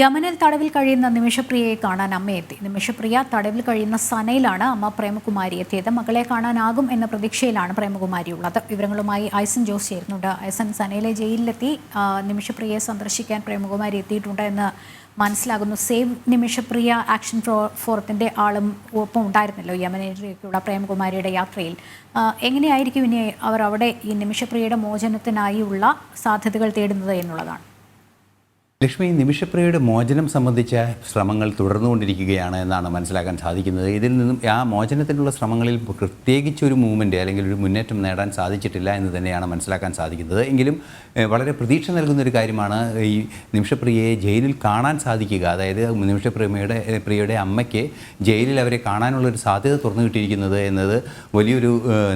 യമനിൽ തടവിൽ കഴിയുന്ന നിമിഷപ്രിയയെ കാണാൻ അമ്മയെത്തി നിമിഷപ്രിയ തടവിൽ കഴിയുന്ന സനയിലാണ് അമ്മ പ്രേമകുമാരി എത്തിയത്. മകളെ കാണാനാകും എന്ന പ്രതീക്ഷയിലാണ് പ്രേമകുമാരി ഉള്ളത് വിവരങ്ങളുമായി ഐസൻ ജോസ് ചേരുന്നുണ്ട്. ഐസൻ സനയിലെ ജയിലിലെത്തി. നിമിഷപ്രിയയെ സന്ദർശിക്കാൻ പ്രേമകുമാരി എത്തിയിട്ടുണ്ട് എന്ന് മനസ്സിലാകുന്നു. സേവ് നിമിഷപ്രിയ ആക്ഷൻ ഫോറത്തിന്റെ ആളും ഒപ്പം ഉണ്ടായിരുന്നല്ലോ യമനിലേക്കുള്ള പ്രേമകുമാരിയുടെ യാത്രയിൽ. എങ്ങനെയായിരിക്കും ഇനി അവർ അവിടെ ഈ നിമിഷപ്രിയയുടെ മോചനത്തിനായുള്ള സാധ്യതകൾ തേടുന്നത് എന്നുള്ളതാണ്. ലക്ഷ്മി നിമിഷപ്രിയയുടെ മോചനം സംബന്ധിച്ച ശ്രമങ്ങൾ തുടർന്നുകൊണ്ടിരിക്കുകയാണ് എന്നാണ് മനസ്സിലാക്കാൻ സാധിക്കുന്നത്. ഇതിൽ നിന്നും ആ മോചനത്തിനുള്ള ശ്രമങ്ങളിൽ പ്രത്യേകിച്ച് ഒരു മൂവ്മെന്റ് അല്ലെങ്കിൽ ഒരു മുന്നേറ്റം നേടാൻ സാധിച്ചിട്ടില്ല എന്ന് തന്നെയാണ് മനസ്സിലാക്കാൻ സാധിക്കുന്നത്. എങ്കിലും വളരെ പ്രതീക്ഷ നൽകുന്ന ഒരു കാര്യമാണ് ഈ നിമിഷപ്രിയയെ ജയിലിൽ കാണാൻ സാധിക്കുക. അതായത് നിമിഷപ്രിയയുടെ പ്രിയയുടെ അമ്മയ്ക്ക് ജയിലിൽ അവരെ കാണാനുള്ളൊരു സാധ്യത തുറന്നു കിട്ടിയിരിക്കുന്നത് എന്നത് വലിയൊരു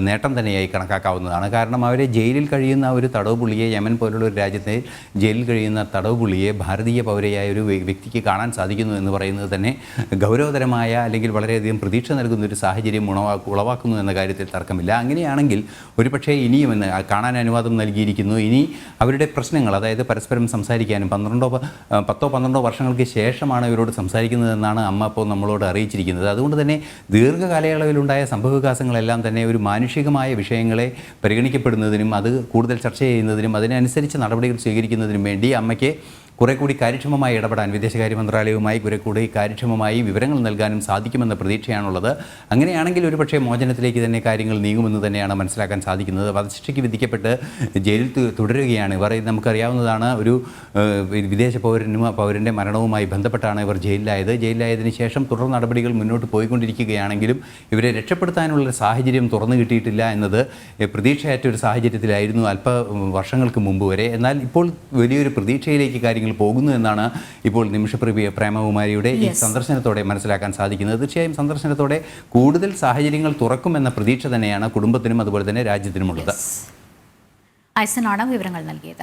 നേട്ടം തന്നെയായി കണക്കാക്കാവുന്നതാണ്. കാരണം അവരെ ജയിലിൽ കഴിയുന്ന ഒരു തടവ് പുള്ളിയെ യമൻ പോലുള്ള ഒരു രാജ്യത്തെ ജയിലിൽ കഴിയുന്ന തടവ് പുള്ളിയെ ഭാരതീയ പൗരയായ ഒരു വ്യ- വ്യക്തിക്ക് കാണാൻ സാധിക്കുന്നു എന്ന് പറയുന്നത് തന്നെ ഗൗരവതരമായ അല്ലെങ്കിൽ വളരെയധികം പ്രതീക്ഷ നൽകുന്ന ഒരു സാഹചര്യം ഉണവാ- ഉളവാക്കുന്നു എന്ന കാര്യത്തിൽ തർക്കമില്ല. അങ്ങനെയാണെങ്കിൽ ഒരുപക്ഷേ ഇനിയും എന്ന് കാണാൻ അനുവാദം നൽകിയിരിക്കുന്നു. ഇനി അവരുടെ പ്രശ്നങ്ങൾ അതായത് പരസ്പരം സംസാരിക്കാനും പന്ത്രണ്ടോ പത്തോ പന്ത്രണ്ടോ വർഷങ്ങൾക്ക് ശേഷമാണ് ഇവരോട് സംസാരിക്കുന്നതെന്നാണ് അമ്മ അപ്പോൾ നമ്മളോട് അറിയിച്ചിരിക്കുന്നത്. അതുകൊണ്ട് തന്നെ ദീർഘകാലയളവിലുണ്ടായ സംഭവവികാസങ്ങളെല്ലാം തന്നെ ഒരു മാനുഷികമായ വിഷയങ്ങളെ പരിഗണിക്കപ്പെടുന്നതിനും അത് കൂടുതൽ ചർച്ച ചെയ്യുന്നതിനും അതിനനുസരിച്ച് നടപടികൾ സ്വീകരിക്കുന്നതിനും വേണ്ടി അമ്മയ്ക്ക് കുറെ കൂടി കാര്യക്ഷമമായി ഇടപെടാൻ വിദേശകാര്യ മന്ത്രാലയവുമായി കുറെ കൂടി കാര്യക്ഷമമായി വിവരങ്ങൾ നൽകാനും സാധിക്കുമെന്ന പ്രതീക്ഷയാണുള്ളത്. അങ്ങനെയാണെങ്കിൽ ഒരുപക്ഷേ മോചനത്തിലേക്ക് തന്നെ കാര്യങ്ങൾ നീങ്ങുമെന്ന് തന്നെയാണ് മനസ്സിലാക്കാൻ സാധിക്കുന്നത്. വധശിക്ഷയ്ക്ക് വിധിക്കപ്പെട്ട് ജയിലിൽ തുടരുകയാണ്. ഇവർ നമുക്കറിയാവുന്നതാണ്. ഒരു വിദേശ പൗരനും പൗരന്റെ മരണവുമായി ബന്ധപ്പെട്ടാണ് ഇവർ ജയിലിലായത്. ജയിലിലായതിനു ശേഷം തുടർ നടപടികൾ മുന്നോട്ട് പോയിക്കൊണ്ടിരിക്കുകയാണെങ്കിലും ഇവരെ രക്ഷപ്പെടുത്താനുള്ള സാഹചര്യം തുറന്നു കിട്ടിയിട്ടില്ല എന്നത് പ്രതീക്ഷയറ്റ ഒരു സാഹചര്യത്തിലായിരുന്നു അല്പ വർഷങ്ങൾക്ക് മുമ്പ് വരെ. എന്നാൽ ഇപ്പോൾ വലിയൊരു പ്രതീക്ഷയിലേക്ക് കാര്യങ്ങൾ പോകുന്നു എന്നാണ് ഇപ്പോൾ നിമിഷപ്രഭി പ്രേമകുമാരിയുടെ ഈ സന്ദർശനത്തോടെ മനസ്സിലാക്കാൻ സാധിക്കുന്നത്. തീർച്ചയായും സന്ദർശനത്തോടെ കൂടുതൽ സാഹചര്യങ്ങൾ തുറക്കുമെന്ന പ്രതീക്ഷ തന്നെയാണ് കുടുംബത്തിനും അതുപോലെ തന്നെ രാജ്യത്തിനുമുള്ളത്. ഐസനാണ് വിവരങ്ങൾ നൽകിയത്.